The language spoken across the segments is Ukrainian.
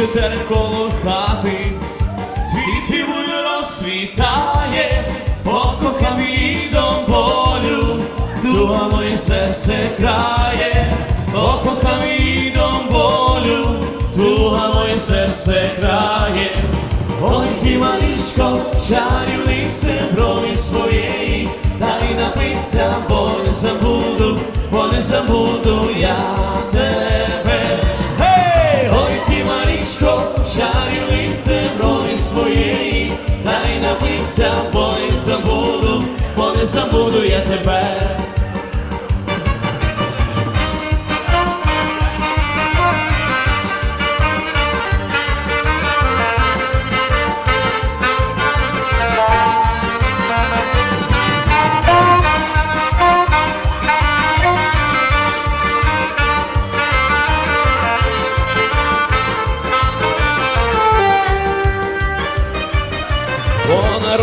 Світи коло хати, буде розсвітає, покохав її до болю, туга моє серце крає, покохав її до болю, туга моє серце крає. Ой, ти малишко, чарівнице броні своєї, дай напиться, бо не забуду, бо не забуду я напиться, бо забуду, бо не забуду я тебе.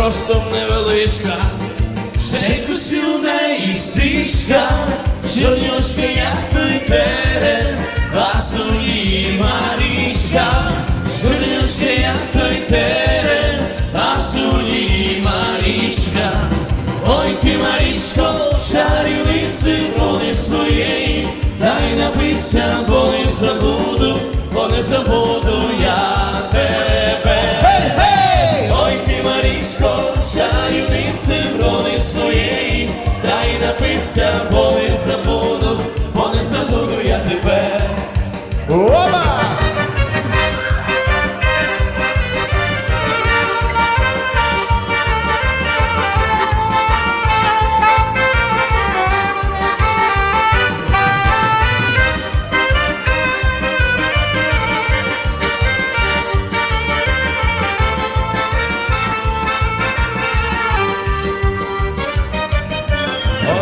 Ростом невеличка, ще й костюм неї стрічка, чорнючка, як той а її Марічка, чорнючка, як той терен, а її Марічка. Ой, ти, Марічко, чарівниці роли своєї, дай напися, бо не забуду, бо не забуду Опа!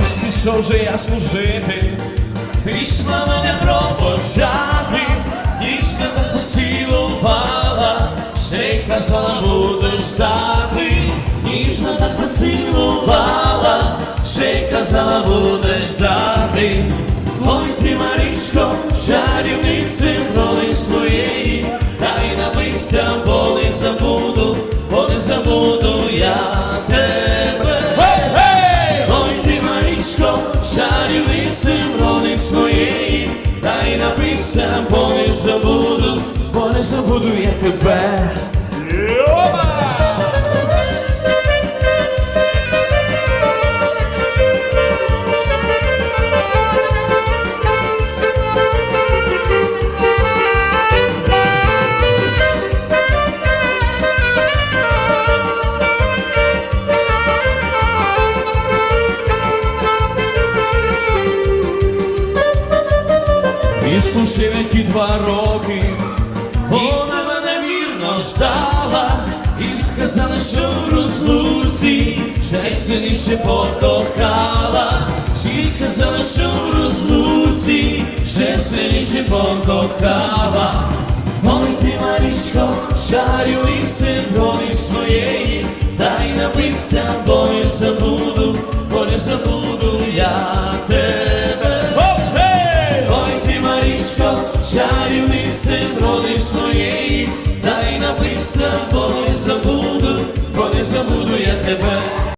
Ось пішов же я служити, пішла мене провожати, Поцілувала, ще й казала, будеш ждати. Ой, ти, Марічко, чарівниці роли своєї, дай напися, бо не забуду, бо не забуду я тебе. Ой, ти, Марічко, чарівниці роли своєї, дай напися, бо не забуду, бо не забуду я тебе. Опа! Два роки, вона мене вірно ждала, і сказала, що в розлуці сильніше покохала, і сказала, що в розлуці сильніше покохала. Ой, ти, Марічко, чарівниці долі своєї, дай напися, бо не забуду, бо не забуду Mr.